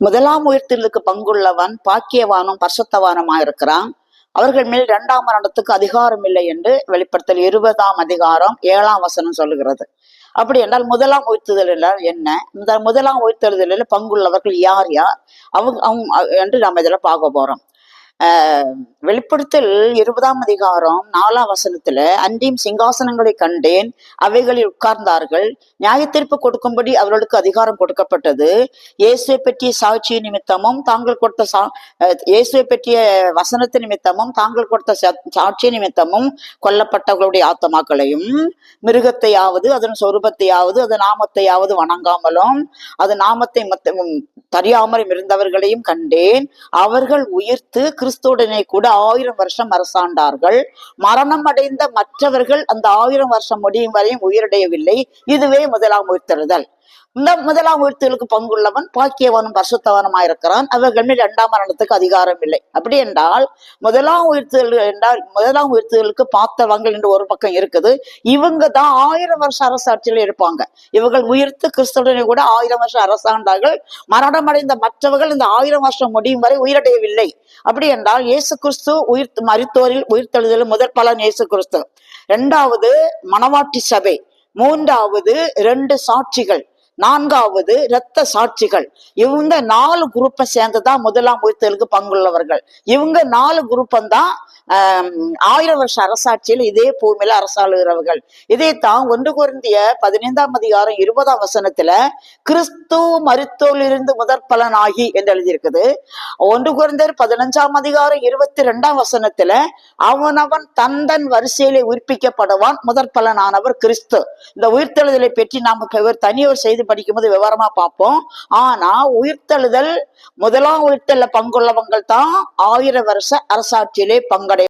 முதலாம் உயிர்த்தலுக்கு பங்குள்ளவன் பாக்கியவானும் பர்சத்தவானுமாக இருக்கிறான். அவர்கள் மேல் இரண்டாம் மரணத்துக்கு அதிகாரம் இல்லை என்று வெளிப்படுத்தல் இருபதாம் அதிகாரம் ஏழாம் வசனம் சொல்லுகிறது. அப்படி என்றால் முதலாம் உயிர்த்துதல் என்றால் என்ன? இந்த முதலாம் உயிர்த்தெழுதலில் பங்குள்ளவர்கள் யார் யார்? அவங்க அவங்க என்று நம்ம இதில் பார்க்க போறோம். வெளிப்படுத்தல் இருபதாம் அதிகாரம் நாலாம் வசனத்துல அன்றியும் சிங்காசனங்களை கண்டேன் அவைகளில் உட்கார்ந்தார்கள். நியாயத்தீர்ப்பு கொடுக்கும்படி அவர்களுக்கு அதிகாரம் கொடுக்கப்பட்டது. இயேசுவை பற்றிய சாட்சி நிமித்தமும் தாங்கள் கொடுத்த சா இயேசுவை பற்றிய வசனத்து நிமித்தமும் தாங்கள் கொடுத்த சாட்சி நிமித்தமும் கொல்லப்பட்டவர்களுடைய ஆத்மாக்களையும் மிருகத்தையாவது அதன் சொரூபத்தையாவது அதன் நாமத்தையாவது வணங்காமலும் அது நாமத்தை மத்த- தெரியாமலும் இருந்தவர்களையும் கண்டேன். அவர்கள் உயிர்த்து கிறிஸ்துவுடனே கூட ஆயிரம் வருஷம் அரசாண்டார்கள். மரணம் அடைந்த மற்றவர்கள் அந்த ஆயிரம் வருஷம் முடியும் வரையும் உயிரடையவில்லை இதுவே முதலாம் உயிர்த்தெழுதல். முதலாம் உயிர்த்தலுக்கு பங்குள்ளவன் பாக்கியவனும் பரிசுத்தவனுமா இருக்கிறான். அவர்கள் மேல் இரண்டாம் மரணத்துக்கு அதிகாரம் இல்லை. அப்படி என்றால் முதலாம் உயிர்த்துகள் என்றால் முதலாம் உயிர்த்துகளுக்கு பார்த்தவங்கள் என்று ஒரு பக்கம் இருக்குது. இவங்க தான் ஆயிரம் வருஷம் அரசாட்சியில் இருப்பாங்க. இவர்கள் உயிர்த்து கிறிஸ்துவனை கூட ஆயிரம் வருஷம் அரசாண்டார்கள். மரணமடைந்த மற்றவர்கள் இந்த ஆயிரம் வருஷம் முடியும் வரை உயிரடையவில்லை. அப்படி என்றால் இயேசு கிறிஸ்து உயிர் மருத்துவரில் உயிர்த்தெழுதல் முதற் பலன் இயேசு கிறிஸ்து. இரண்டாவது மணவாட்டி சபை. மூன்றாவது ரெண்டு சாட்சிகள். நான்காவது இரத்த சாட்சிகள். இவங்க நாலு குரூப்பை சேர்ந்துதான் முதலாம் உயிர்த்தலுக்கு பங்குள்ளவர்கள். இவங்க நாலு குரூப்பம் தான் ஆயிரம் வருஷ அரசாட்சியில் இதே பூமியில அரசாளுகிறவர்கள். இதைத்தான் ஒன்று குருந்திய பதினைந்தாம் அதிகாரம் இருபதாம் வசனத்துல கிறிஸ்து மருத்துவலிருந்து முதற் பலனாகி என்று எழுதியிருக்குது. ஒன்று குழந்தர் பதினஞ்சாம் அதிகாரம் இருபத்தி ரெண்டாம் வசனத்துல அவனவன் தந்தன் வரிசையிலே உயிர்ப்பிக்கப்படுவான் முதற் பலனானவர் கிறிஸ்து. இந்த உயிர்த்தெழுதலை பற்றி நாம ஒரு தனியவர் செய்து படிக்கும்போது விவரமா பார்ப்போம். ஆனா உயிர்த்தெழுதல் முதலாம் உயிர்த்தெழுதல பங்குள்ளவங்கள் தான் ஆயிரம் வருஷ அரசாட்சியிலே பங்கடை